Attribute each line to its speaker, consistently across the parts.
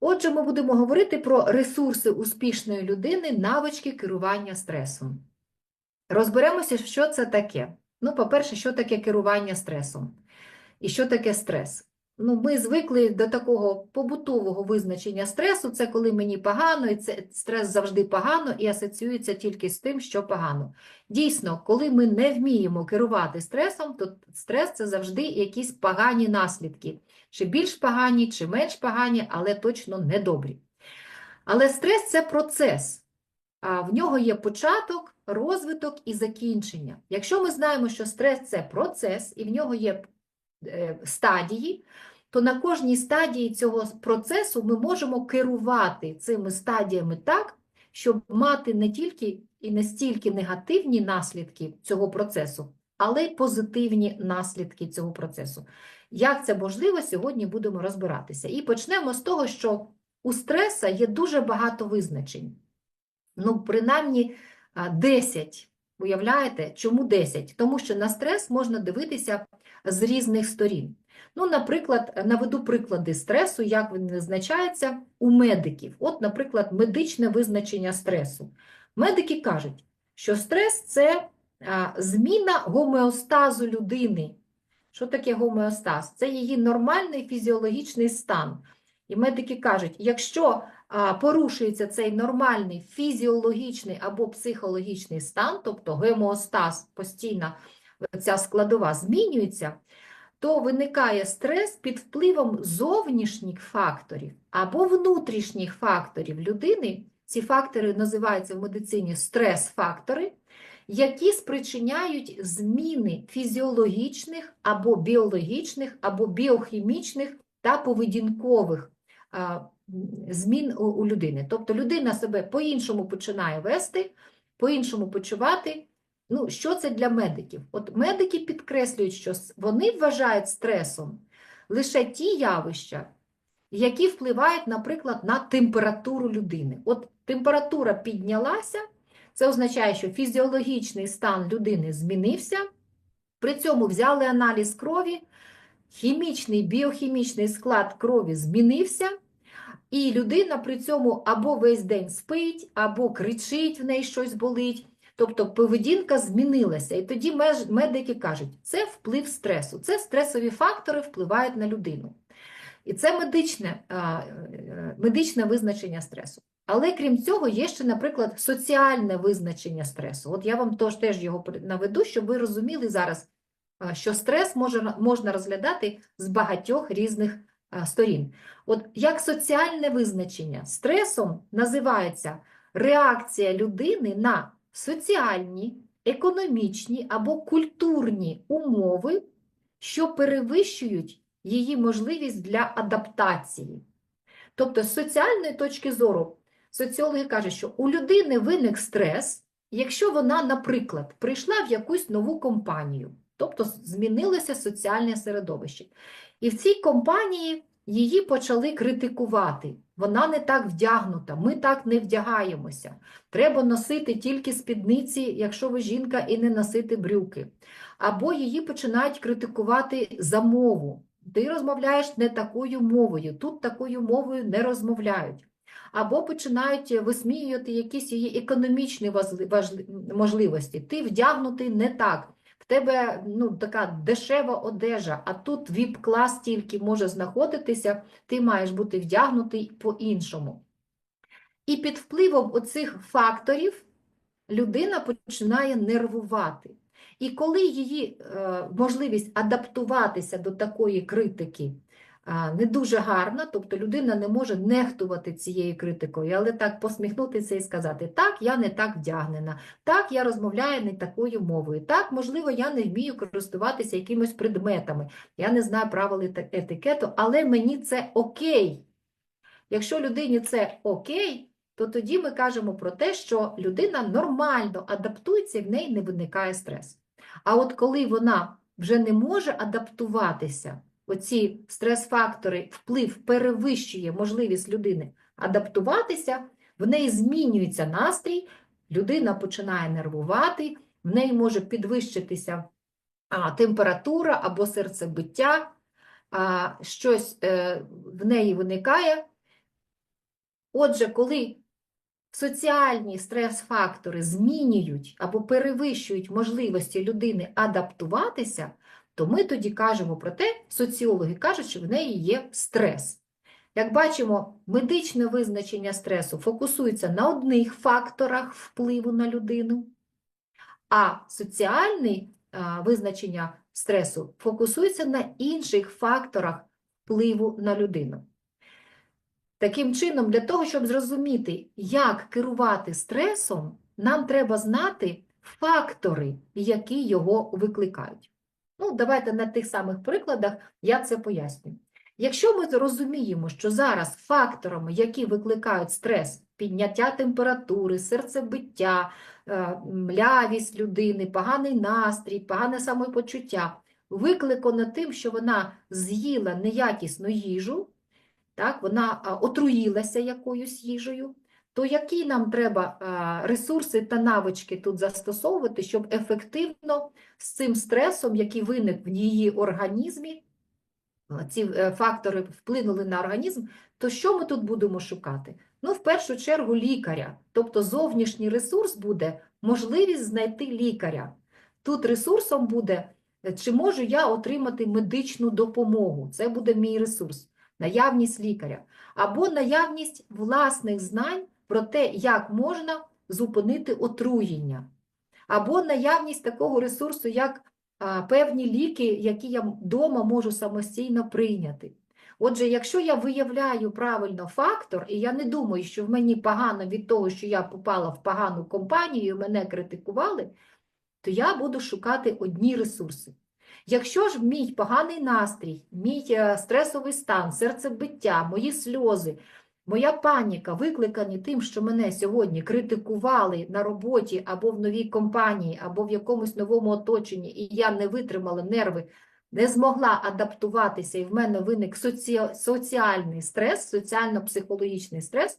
Speaker 1: Отже, ми будемо говорити про ресурси успішної людини, навички керування стресом. Розберемося, що це таке. Ну, по-перше, що таке керування стресом і що таке стрес. Ну, ми звикли до такого побутового визначення стресу, це коли мені погано, і це стрес завжди погано і асоціюється тільки з тим, що погано. Дійсно, коли ми не вміємо керувати стресом, то стрес це завжди якісь погані наслідки. Чи більш погані, чи менш погані, але точно недобрі. Але стрес це процес. А в нього є початок, розвиток і закінчення. Якщо ми знаємо, що стрес це процес, і в нього є стадії, то на кожній стадії цього процесу ми можемо керувати цими стадіями так, щоб мати не тільки і не стільки негативні наслідки цього процесу, але й позитивні наслідки цього процесу. Як це можливо, сьогодні будемо розбиратися. І почнемо з того, що у стреса є дуже багато визначень. Ну, принаймні 10. Уявляєте, чому 10? Тому що на стрес можна дивитися з різних сторін. Ну, наприклад, наведу приклади стресу, як він визначається у медиків. От, наприклад, медичне визначення стресу. Медики кажуть, що стрес це зміна гомеостазу людини. Що таке гомеостаз? Це її нормальний фізіологічний стан. І медики кажуть, якщо порушується цей нормальний фізіологічний або психологічний стан, тобто гемеостаз постійно ця складова змінюється, то виникає стрес під впливом зовнішніх факторів або внутрішніх факторів людини. Ці фактори називаються в медицині стрес-фактори, які спричиняють зміни фізіологічних або біологічних, або біохімічних та поведінкових змін у, людини. Тобто людина себе по-іншому починає вести, по-іншому почувати. Ну, що це для медиків? От медики підкреслюють, що вони вважають стресом лише ті явища, які впливають, наприклад, на температуру людини. От температура піднялася, це означає, що фізіологічний стан людини змінився, при цьому взяли аналіз крові, хімічний, біохімічний склад крові змінився, і людина при цьому або весь день спить, або кричить, в неї щось болить. Тобто поведінка змінилася. І тоді медики кажуть, це вплив стресу, це стресові фактори впливають на людину. І це медичне, е, медичне визначення стресу. Але крім цього, є ще, наприклад, соціальне визначення стресу. От я вам теж його наведу, щоб ви розуміли зараз, що стрес можна розглядати з багатьох різних сторін. От як соціальне визначення стресом називається реакція людини на соціальні, економічні або культурні умови, що перевищують її можливість для адаптації. Тобто, з соціальної точки зору, соціологи кажуть, що у людини виник стрес, якщо вона, наприклад, прийшла в якусь нову компанію, тобто змінилося соціальне середовище. І в цій компанії її почали критикувати. Вона не так вдягнута, ми так не вдягаємося. Треба носити тільки спідниці, якщо ви жінка, і не носити брюки. Або її починають критикувати за мову. Ти розмовляєш не такою мовою, тут такою мовою не розмовляють. Або починають висміювати якісь її економічні можливості. Ти вдягнутий не так. Тебе ну, така дешева одежа, а тут віп-клас тільки може знаходитися, ти маєш бути вдягнутий по-іншому. І під впливом оцих факторів людина починає нервувати. І коли її е, можливість адаптуватися до такої критики не дуже гарна, тобто людина не може нехтувати цією критикою, але так посміхнутися і сказати, так, я не так вдягнена, так, я розмовляю не такою мовою, так, можливо, я не вмію користуватися якимись предметами, я не знаю правил етикету, але мені це окей. Якщо людині це окей, то тоді ми кажемо про те, що людина нормально адаптується в неї не виникає стрес. А от коли вона вже не може адаптуватися, оці стрес-фактори, вплив перевищує можливість людини адаптуватися, в неї змінюється настрій, людина починає нервувати, в неї може підвищитися а, температура або серцебиття, а, щось е, в неї виникає, Отже, коли соціальні стрес-фактори змінюють або перевищують можливості людини адаптуватися, то ми тоді кажемо про те, соціологи кажуть, що в неї є стрес. Як бачимо, медичне визначення стресу фокусується на одних факторах впливу на людину, а соціальне визначення стресу фокусується на інших факторах впливу на людину. Таким чином, для того, щоб зрозуміти, як керувати стресом, нам треба знати фактори, які його викликають. Ну, давайте на тих самих прикладах я це поясню. Якщо ми розуміємо, що зараз факторами, які викликають стрес, підняття температури, серцебиття, е, млявість людини, поганий настрій, погане самопочуття, викликано тим, що вона з'їла неякісну їжу, так, вона отруїлася якоюсь їжею, то які нам треба ресурси та навички тут застосовувати, щоб ефективно з цим стресом, який виник в її організмі, ці е, фактори вплинули на організм, то що ми тут будемо шукати? Ну, в першу чергу, лікаря. Тобто зовнішній ресурс буде можливість знайти лікаря. Тут ресурсом буде, е, чи можу я отримати медичну допомогу. Це буде мій ресурс наявність лікаря, або наявність власних знань про те, як можна зупинити отруєння, або наявність такого ресурсу, як певні ліки, які я вдома можу самостійно прийняти. Отже, якщо я виявляю правильно фактор, і я не думаю, що в мені погано від того, що я попала в погану компанію, і мене критикували, то я буду шукати одні ресурси. Якщо ж мій поганий настрій, мій е, стресовий стан, серцебиття, мої сльози, моя паніка викликані тим, що мене сьогодні критикували на роботі або в новій компанії, або в якомусь новому оточенні, і я не витримала нерви, не змогла адаптуватися, і в мене виник соці... соціальний стрес, соціально-психологічний стрес,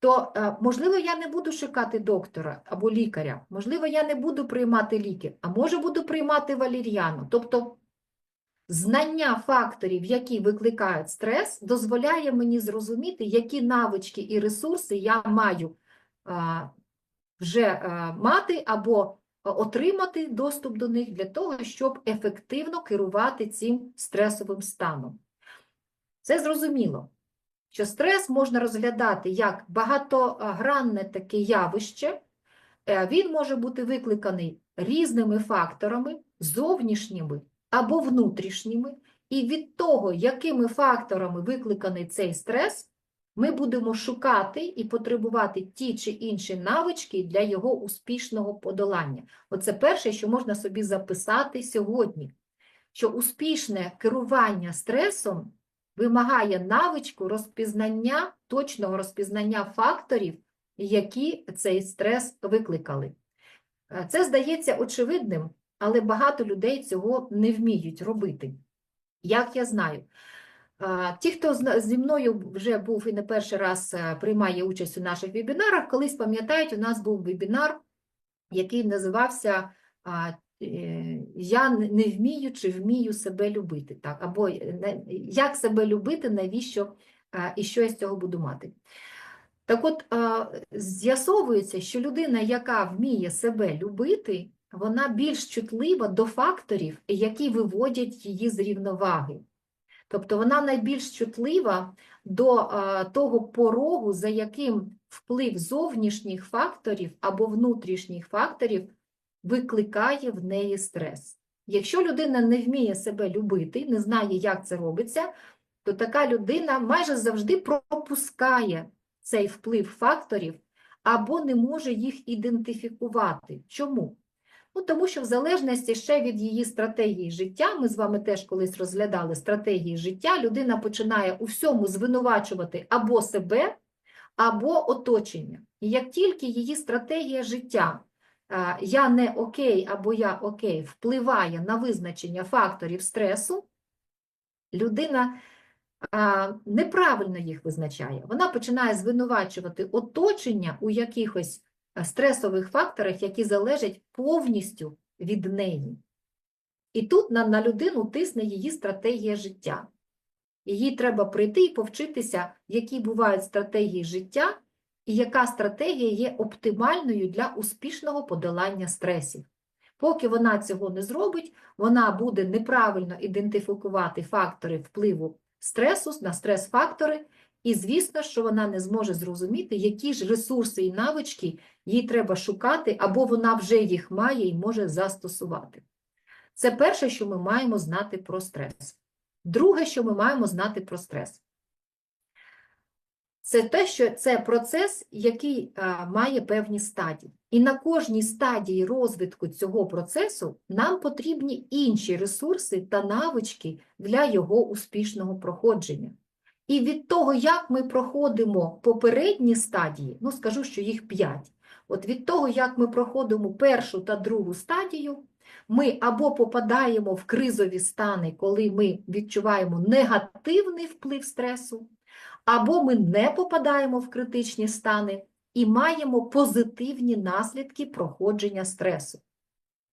Speaker 1: то, е, можливо, я не буду шукати доктора або лікаря, можливо, я не буду приймати ліки, а може буду приймати валір'яну. Тобто знання факторів, які викликають стрес, дозволяє мені зрозуміти, які навички і ресурси я маю вже а, мати або отримати доступ до них для того, щоб ефективно керувати цим стресовим станом. Це зрозуміло що стрес можна розглядати як багатогранне таке явище, Е, він може бути викликаний різними факторами, зовнішніми або внутрішніми, і від того, якими факторами викликаний цей стрес, ми будемо шукати і потребувати ті чи інші навички для його успішного подолання. Оце перше, що можна собі записати сьогодні, що успішне керування стресом вимагає навичку розпізнання, точного розпізнання факторів, які цей стрес викликали. Е, Це здається очевидним, але багато людей цього не вміють робити. Як я знаю, ті, хто зі мною вже був і не перший раз е, приймає участь у наших вебінарах, колись пам'ятають, у нас був вебінар, який називався е, Я не вмію чи вмію себе любити. Так? Або як себе любити, навіщо і що я з цього буду мати. Так от, з'ясовується, що людина, яка вміє себе любити, вона більш чутлива до факторів, які виводять її з рівноваги. Тобто вона найбільш чутлива до е, того порогу, за яким вплив зовнішніх факторів або внутрішніх факторів викликає в неї стрес. Якщо людина не вміє себе любити, не знає, як це робиться, то така людина майже завжди пропускає цей вплив факторів або не може їх ідентифікувати. Чому? Ну, тому що в залежності ще від її стратегії життя, ми з вами теж колись розглядали стратегії життя, людина починає у всьому звинувачувати або себе, або оточення. І як тільки її стратегія життя я не окей або я окей впливає на визначення факторів стресу, людина неправильно їх визначає. Вона починає звинувачувати оточення у якихось стресових факторах, які залежать повністю від неї. І тут на, на людину тисне її стратегія життя. Їй треба прийти і повчитися, які бувають стратегії життя, і яка стратегія є оптимальною для успішного подолання стресів. Поки вона цього не зробить, вона буде неправильно ідентифікувати фактори впливу стресу на стрес-фактори, і звісно, що вона не зможе зрозуміти, які ж ресурси і навички їй треба шукати, або вона вже їх має і може застосувати. Це перше, що ми маємо знати про стрес. Друге, що ми маємо знати про стрес, це те, що це процес, який а, має певні стадії. І на кожній стадії розвитку цього процесу нам потрібні інші ресурси та навички для його успішного проходження. І від того, як ми проходимо попередні стадії, ну скажу, що їх п'ять. От від того, як ми проходимо першу та другу стадію, ми або попадаємо в кризові стани, коли ми відчуваємо негативний вплив стресу, або ми не попадаємо в критичні стани і маємо позитивні наслідки проходження стресу.